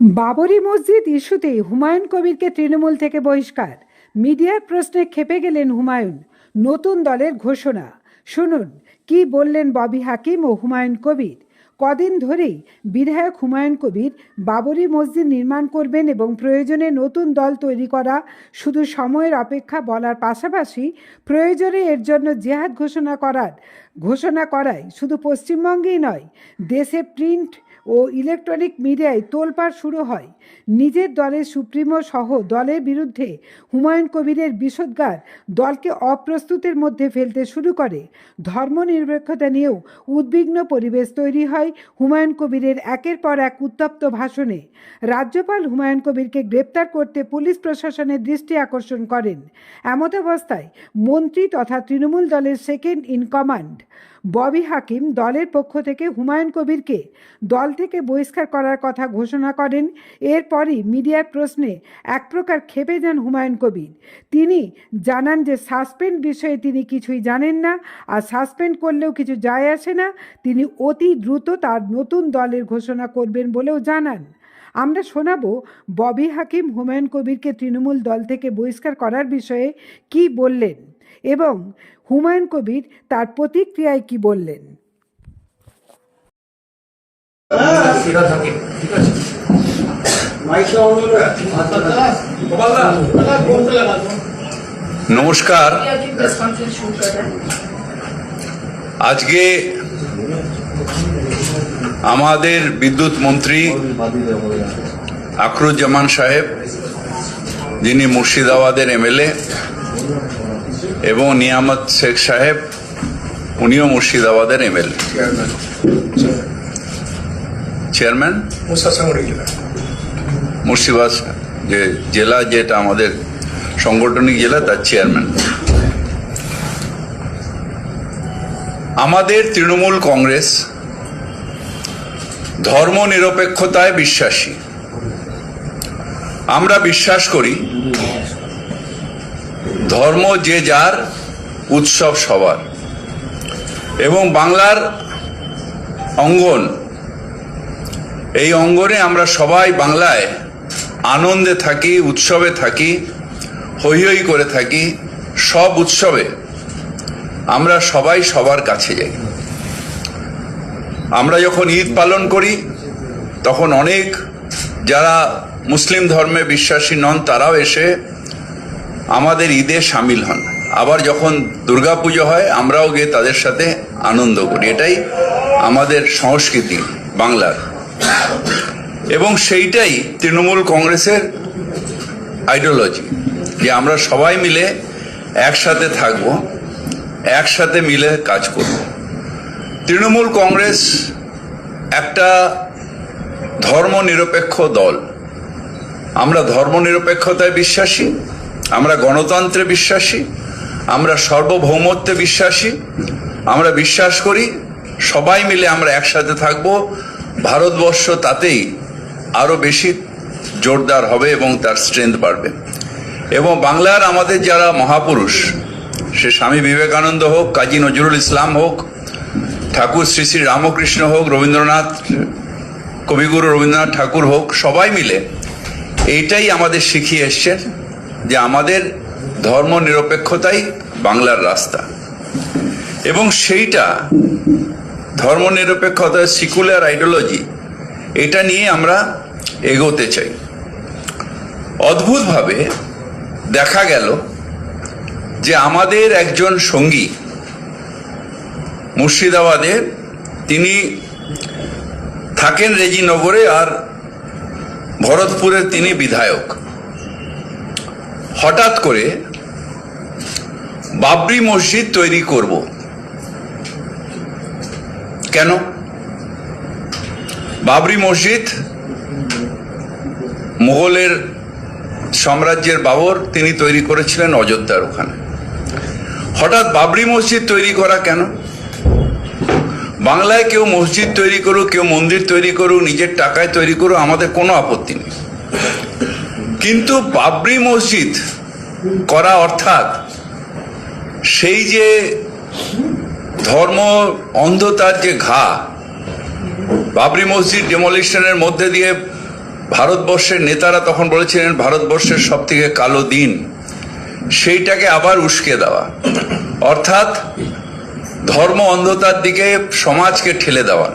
বাবরি মসজিদ ইস্যুতেই হুমায়ুন কবিরকে তৃণমূল থেকে বহিষ্কার। মিডিয়ার প্রশ্নে খেপে গেলেন হুমায়ুন। নতুন দলের ঘোষণা। শুনুন, কি বললেন ববি হাকিম ও হুমায়ুন কবির? কদিন ধরেই বিধায়ক হুমায়ুন কবির বাবরি মসজিদ নির্মাণ করবেন এবং প্রয়োজনে নতুন দল তৈরি করা শুধু সময়ের অপেক্ষা বলার পাশাপাশি প্রয়োজনে এর জন্য জেহাদ ঘোষণা করার, ঘোষণা করায় শুধু পশ্চিমবঙ্গেই নয়, দেশে প্রিন্ট ও ইলেকট্রনিক মিডিয়ায় তোলপাড় শুরু হয়। নিজের দলের সুপ্রিমো সহ দলের বিরুদ্ধে হুমায়ুন কবিরের বিষোদ্গার দলকে অপ্রস্তুতের মধ্যে ফেলতে শুরু করে। ধর্মনিরপেক্ষতা নিয়েও উদ্বিগ্ন পরিবেশ তৈরি হয় হুমায়ুন কবিরের একের পর এক উত্তপ্ত ভাষণে। রাজ্যপাল হুমায়ুন কবিরকে গ্রেপ্তার করতে পুলিশ প্রশাসনের দৃষ্টি আকর্ষণ করেন। এমতাবস্থায় মন্ত্রী তথা তৃণমূল দলের second in command Bobby Hakim দলের পক্ষ থেকে হুমায়ুন কবিরকে দল থেকে বহিষ্কার করার কথা ঘোষণা করেন। এরপরই মিডিয়ার প্রশ্নে এক প্রকার খেপে যান হুমায়ুন কবির। তিনি জানান যে সাসপেন্ড বিষয়ে তিনি কিছুই জানেন না আর সাসপেন্ড করলেও কিছু যায় আসে না। তিনি অতি দ্রুত তার নতুন দলের ঘোষণা করবেন বলেও জানান। আমরা শোনাবো ববি হাকিম হুমায়ুন কবিরকে তৃণমূল দল থেকে বহিষ্কার করার বিষয়ে কি বললেন। এবং হুমায়ুন কবির তার প্রতিক্রিয়ায় কি বললেন? নমস্কার। আজকে আমাদের বিদ্যুৎ মন্ত্রী আখরুজ্জামান সাহেব, যিনি মুর্শিদাবাদের এমএলএ এবং নিয়ামত শেখ সাহেব উনিও মুর্শিদাবাদের এমএলএ। চেয়ারম্যান মুর্শিদাবাদ যে জেলা যেটা আমাদের সাংগঠনিক জেলা তার চেয়ারম্যান আমাদের তৃণমূল কংগ্রেস ধর্ম নিরপেক্ষতায় বিশ্বাসী। আমরা বিশ্বাস করি ধর্ম যে যার উৎসব সবার। এবং বাংলার অঙ্গন, এই অঙ্গনে আমরা সবাই বাংলায় আনন্দে থাকি, উৎসবে থাকি, হৈ হৈ করে থাকি, সব উৎসবে আমরা সবাই সবার কাছে যাই। আমরা যখন ঈদ পালন করি, তখন অনেক যারা মুসলিম ধর্মে বিশ্বাসী নন, তারাও এসে আমাদের ঈদে সামিল হন। আবার যখন দুর্গাপুজো হয়, আমরাও গিয়ে তাদের সাথে আনন্দ করি। এটাই আমাদের সংস্কৃতি বাংলার। এবং সেইটাই তৃণমূল কংগ্রেসের আইডিওলজি যে আমরা সবাই মিলে একসাথে থাকব, একসাথে মিলে কাজ করব। তৃণমূল কংগ্রেস একটা ধর্মনিরপেক্ষ দল। আমরা ধর্মনিরপেক্ষতায় বিশ্বাসী আমরা গণতন্ত্রে বিশ্বাসী, আমরা সার্বভৌমত্বে বিশ্বাসী, আমরা বিশ্বাস করি, সবাই মিলে আমরা একসাথে থাকব। ভারতবর্ষ তাতেই আরও বেশি জোরদার হবে এবং তার স্ট্রেংথ বাড়বে। এবং বাংলার আমাদের যারা মহাপুরুষ, সে স্বামী বিবেকানন্দ হোক, কাজী নজরুল ইসলাম হোক, ঠাকুর শ্রী শ্রী রামকৃষ্ণ হোক, রবীন্দ্রনাথ, কবিগুরু রবীন্দ্রনাথ ঠাকুর হোক, সবাই মিলে এইটাই আমাদের শিখিয়ে এসছেন। যে আমাদের ধর্ম নিরপেক্ষতাই বাংলার রাস্তা। এবং সেইটা ধর্ম নিরপেক্ষতা সিকুলার আইডিওলজি এটা নিয়ে আমরা এগোতে চাই। অদ্ভুতভাবে দেখা গেল যে আমাদের একজন সঙ্গী মুর্শিদাবাদে তিনি থাকেন রেজিনগরে আর ভরতপুরের তিনি বিধায়ক। হঠাৎ করে বাবরি মসজিদ তৈরি করব। কেন? বাবরি মসজিদ মোগলের সাম্রাজ্যের বাবর, তিনি তৈরি করেছিলেন অযোধ্যার ওখানে। হঠাৎ বাবরি মসজিদ তৈরি করা কেন? বাংলায় কেউ মসজিদ তৈরি করুক, কেউ মন্দির তৈরি করুক, নিজের টাকায় তৈরি করুক, আমাদের কোনো আপত্তি নেই। কিন্তু বাবরি মসজিদ করা অর্থাৎ সেই যে ধর্ম অন্ধতার যে ঘা, বাবরি মসজিদ ডেমোলিশনের মধ্যে দিয়ে ভারতবর্ষের নেতারা তখন বলেছিলেন, ভারতবর্ষের সব থেকে কালো দিন। সেইটাকে আবার উস্কে দেওয়া। অর্থাৎ ধর্ম অন্ধতার দিকে সমাজকে ঠেলে দেওয়া।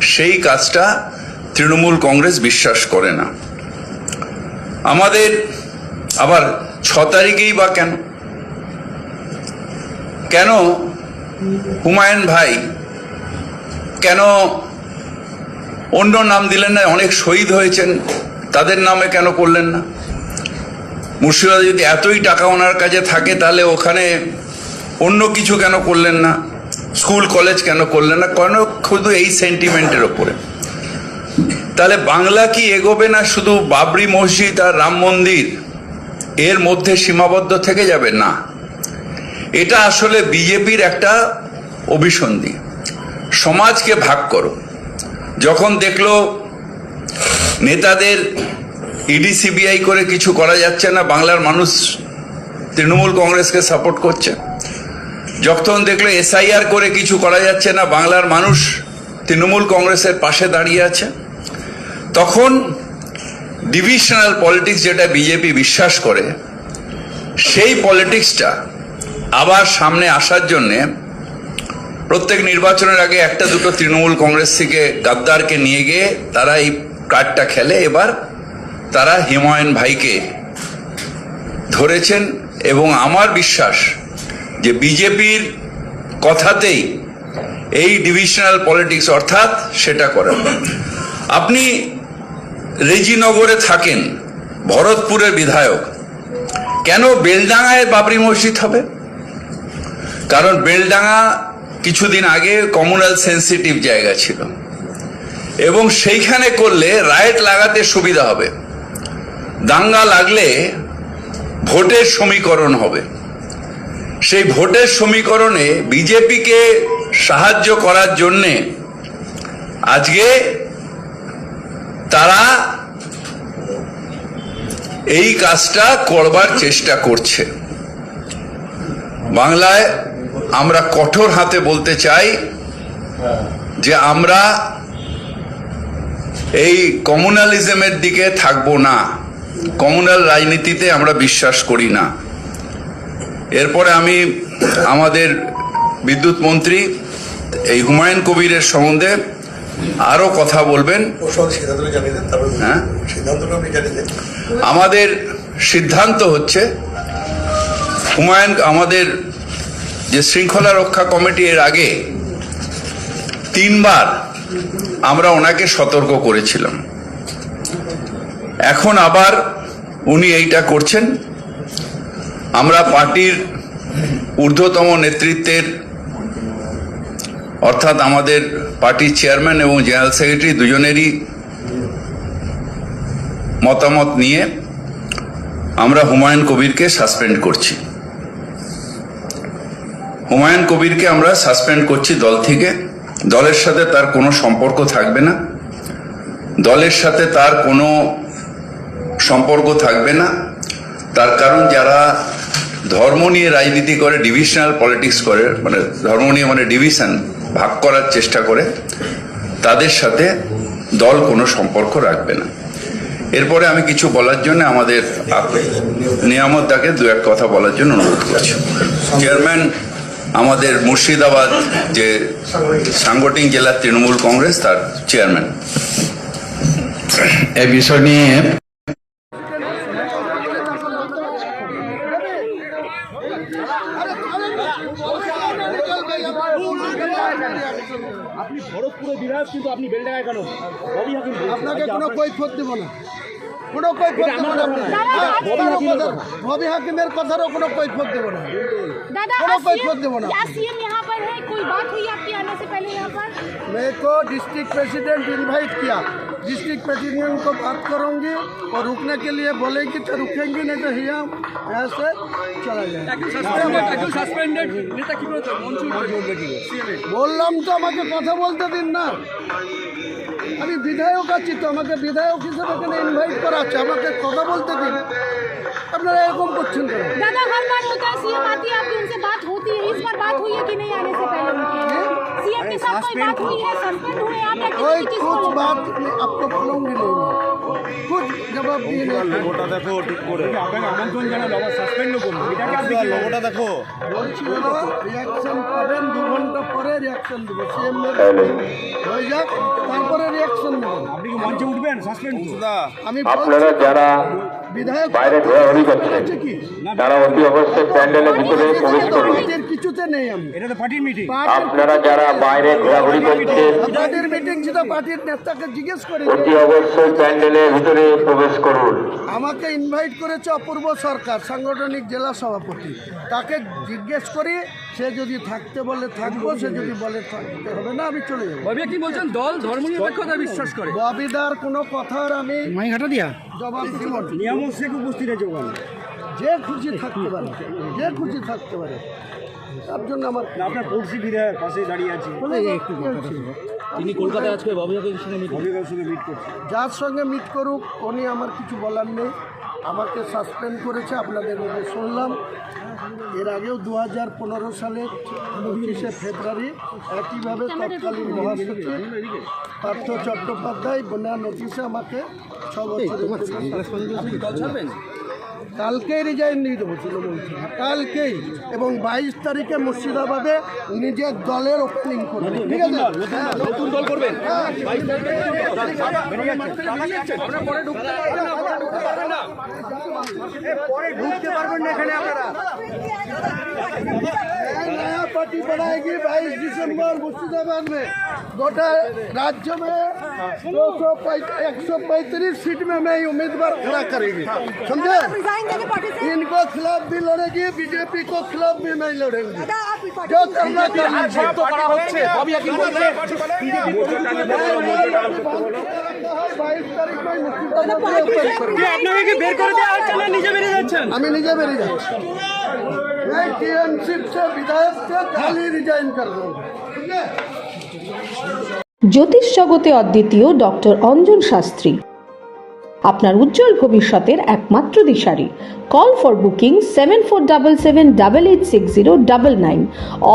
সেই কাজটা তৃণমূল কংগ্রেস বিশ্বাস করে না। আমাদের আবার ছ তারিখেই বা কেন? কেন হুমায়ুন ভাই কেন অন্য নাম দিলেন না? অনেক শহীদ হয়েছেন। তাদের নামে কেন করলেন না? মুর্শিদাবাদে যদি এতই টাকা ওনার কাছে থাকে, তাহলে ওখানে অন্য কিছু কেন করলেন না? স্কুল, কলেজ কেন করলেন না? কেন শুধু এই সেন্টিমেন্টের ওপরে? তাহলে বাংলা কি এগোবে না শুধু বাবরি মসজিদ আর রাম মন্দির? এর মধ্যে সীমাবদ্ধ থেকে যাবে? না। এটা আসলে বিজেপির একটা অভিসন্ধি। সমাজকে ভাগ করো। যখন দেখল নেতাদের ইডি, সিবিআই করে কিছু করা যাচ্ছে না, বাংলার মানুষ তৃণমূল কংগ্রেসকে সাপোর্ট করছে। যখন দেখল এসআইআর করে কিছু করা যাচ্ছে না, বাংলার মানুষ তৃণমূল কংগ্রেসের পাশে দাঁড়িয়ে আছে। তখন ডিভিশনাল পলিটিক্স যেটা বিজেপি বিশ্বাস করে, সেই পলিটিক্সটা আবার সামনে আসার জন্যে প্রত্যেক নির্বাচনের আগে একটা দুটো তৃণমূল কংগ্রেস থেকে গাদ্দারকে নিয়ে গিয়ে তারা এই কার্ডটা খেলে। এবার তারা হিমায়ুন ভাইকে ধরেছেন এবং আমার বিশ্বাস যে বিজেপির কথাতেই এই ডিভিশনাল পলিটিক্স অর্থাৎ সেটা করেন। আপনি রেজিনগরে থাকেন ভরতপুরের বিধায়ক। কেন বেলডাঙ্গায় বাবরি মসজিদ হবে? কারণ বেলডাঙ্গা কিছুদিন আগে কমিউনাল সেন্সিটিভ জায়গা ছিল। এবং সেইখানে করলে রাইট লাগাতে সুবিধা হবে। দাঙ্গা লাগলে ভোটের সমীকরণ হবে। সেই ভোটের সমীকরণে বিজেপিকে সাহায্য করার জন্যে আজকে তারা এই কাজটা করবার চেষ্টা করছে। বাংলায় আমরা কঠোর হাতে বলতে চাই যে আমরা এই কমিউনালিজমের দিকে থাকব না। কমিউনাল রাজনীতিতে আমরা বিশ্বাস করি না। এরপরে আমি আমাদের বিদ্যুৎ মন্ত্রী এই হুমায়ুন কবিরের সম্বন্ধে আরও কথা বলবেন। হ্যাঁ? আমাদের সিদ্ধান্ত হচ্ছে হুমায়ুন আমাদের যে শৃঙ্খলা রক্ষা কমিটি এর আগে তিনবার আমরা ওনাকে সতর্ক করেছিলাম। এখন আবার উনি এইটা করছেন। আমরা পার্টির ঊর্ধ্বতম নেতৃত্বের অর্থাৎ আমাদের পার্টির চেয়ারম্যান এবং জেনারেল সেক্রেটারি দুজনেরই মতামত নিয়ে আমরা হুমায়ুন কবিরকে সাসপেন্ড করছি। হুমায়ুন কবিরকে আমরা সাসপেন্ড করছি দল থেকে। দলের সাথে তার কোনো সম্পর্ক থাকবে না। দলের সাথে তার কোনো সম্পর্ক থাকবে না। তার কারণ যারা ধর্ম নিয়ে রাজনীতি করে ডিভিশনাল পলিটিক্স করে মানে ধর্ম নিয়ে মানে ডিভিশন ভাগ করার চেষ্টা করে, তাদের সাথে দল কোনো সম্পর্ক রাখবে না। এরপরে আমি কিছু বলার জন্য আমাদের নিয়ামত দাকে দু এক কথা বলার জন্য অনুরোধ করছি। চেয়ারম্যান, আমাদের মুর্শিদাবাদ যে সাংগঠনিক জেলার তৃণমূল কংগ্রেস, তার চেয়ারম্যান। এই বিষয় নিয়ে আপনি ভরতপুরে বিধায়ক কিন্তু আপনি বেলডাঙ্গায় কেন ববি হাকিম বলছেন। আপনাকে আজকে কোনো আপনার- কৈফত দেব না কোনো কৈফত এটা দেব আমার না কথা না। আপনাকে। এটা ববি আপনারও হাকিমের কথা- কথা। ববি হাকিমের কথারও কোনো কৈফত দেব না दादा थोड़ा आज कोई CM खोद देवो ना। आज सीएम यहाँ पर है कोई बात हुई आपके आने से पहले यहाँ पर मैं तो डिस्ट्रिक्ट प्रेसिडेंट इनवाइट किया डिस्ट्रिक्ट प्रेसिडेंट को बात करूंगी और रुकने के लिए बोलेंगी तो रुकेंगी नहीं तो यहाँ यहाँ से चला जाएगा বললাম তো আমাকে কথা বলতে দিন না আমি বিধায়ক আছি তো আমাকে বিধায়ক হিসেবে এখানে ইনভাইট করা আছে আমাকে কথা বলতে দিন আপনারা এরকম করছেন কেন दादा हर बार होता है सीएम आती है आपकी उनसे बात होती है इस बार बात हुई है कि नहीं आने से पहले उनकी सीएम के साथ कोई बात हुई है सस्पेंड हुए आप या किसी कोई चीज कुछ को बात आपको बोलूंगी नहीं मैं খুব জবাব দিয়ে নিয়ে লোগোটা দেখো ঠিক করে আপনাকে আমন্ত্রণ জানালো আবার সাসপেন্ডও করলো এটাকে আপনি কি লোগোটা দেখো বলছি দাদা রিয়াকশন পাবেন দু ঘন্টা পরে রিয়াকশন দেবো সিএম হয়ে যাক তারপরে রিয়াকশন দেবেন আপনি কি মঞ্চে উঠবেন সাসপেন্ড তো দা আমি আপনারা যারা বিধায়ক বাইরে ঘোরাঘুরি করছেন আছে কি তারা অতি অবশ্যই প্যান্ডেলের ভিতরে প্রবেশ করুন পার্টির কিছুতে নেই আমি। এটা তো পার্টির মিটিং আপনারা যারা বাইরে ঘোরাঘুরি করছেন পার্টির মিটিং ছিল পার্টির নেতাকে জিজ্ঞেস করে অতি অবশ্যই প্যান্ডেলের ভিতরে প্রবেশ করুন। আমাকে ইনভাইট করেছে অপূর্ব সরকার সাংগঠনিক জেলা সভাপতি। তাকে জিজ্ঞেস করি সে যদি থাকতে বলে থাকব সে যদি বলে থাকতে হবে না আমি চলে যাব। কি বলছেন দল ধর্মনিরপেক্ষতা বিশ্বাস করে। ববিদার কোনো কথার আমি মাইঘাটা দিয়া। জবাব দিব। নিয়ামক শেখ উপস্থিত আছে ওখানে যে খুশি থাকতে পারে যে খুশি থাকতে পারে তার জন্য আমার আপনার পড়শি বিধায়ক পাশে দাঁড়িয়ে আছে। তিনি কলকাতায় আজকে ববি সঙ্গে মিট সঙ্গে মিট করছেন। যার সঙ্গে মিট করুক উনি আমার কিছু বলার নেই। আমাকে সাসপেন্ড করেছে আপনাদের মধ্যে শুনলাম। এর আগেও দু হাজার পনেরো সালে পঁচিশে ফেব্রুয়ারি একইভাবে তৎকালীন মহাসচিব পার্থ চট্টোপাধ্যায় বন্যা নোটিশে আমাকে ছ বছর কালকেই রিজাইন নিয়ে দেবো তৃণমূল। কালকেই। এবং বাইশ তারিখে মুর্শিদাবাদে নিজের দলের ওপেনিং করবে। ঠিক আছে? নতুন দল করবেন? হ্যাঁ, হ্যাঁ। ঢুকতে পারবেন না এখানে আপনারা। पार्टी बनाएगी 22 दिसंबर मुर्शिदाबाद में गोटा राज्य में दो सौ एक सौ पैंतीस सीट में मैं उम्मीदवार खड़ा करेगी समझे रिजाइन देंगे पार्टी से इनको खिलाफ भी लड़ेगी बीजेपी को खिलाफ भी मैं लड़ेंगी दादा आप इस पार्टी जो करना करना করা হচ্ছে ববি হাকিম বলছে বাইশ তারিখ में मुर्शिदाबाद में open करेंगे। আপনাকে কি বের করে দেওয়া হচ্ছে না নিজে বেরিয়ে যাচ্ছেন আমি নিজে বেরিয়ে যাচ্ছি मैं टीएमसी से विधायक से खाली रिजाइन कर दूंगा ठीक है জ্যোতিষ জগতে অদ্বিতীয় ডক্টর অঞ্জন শাস্ত্রী আপনার উজ্জ্বল ভবিষ্যতের একমাত্র দিশারি call for booking seven four double seven double eight six zero double nine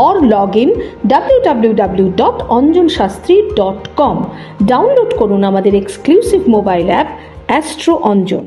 or log in W W W dot Anjan Shastri dot com download করুন আমাদের exclusive mobile app astro Anjan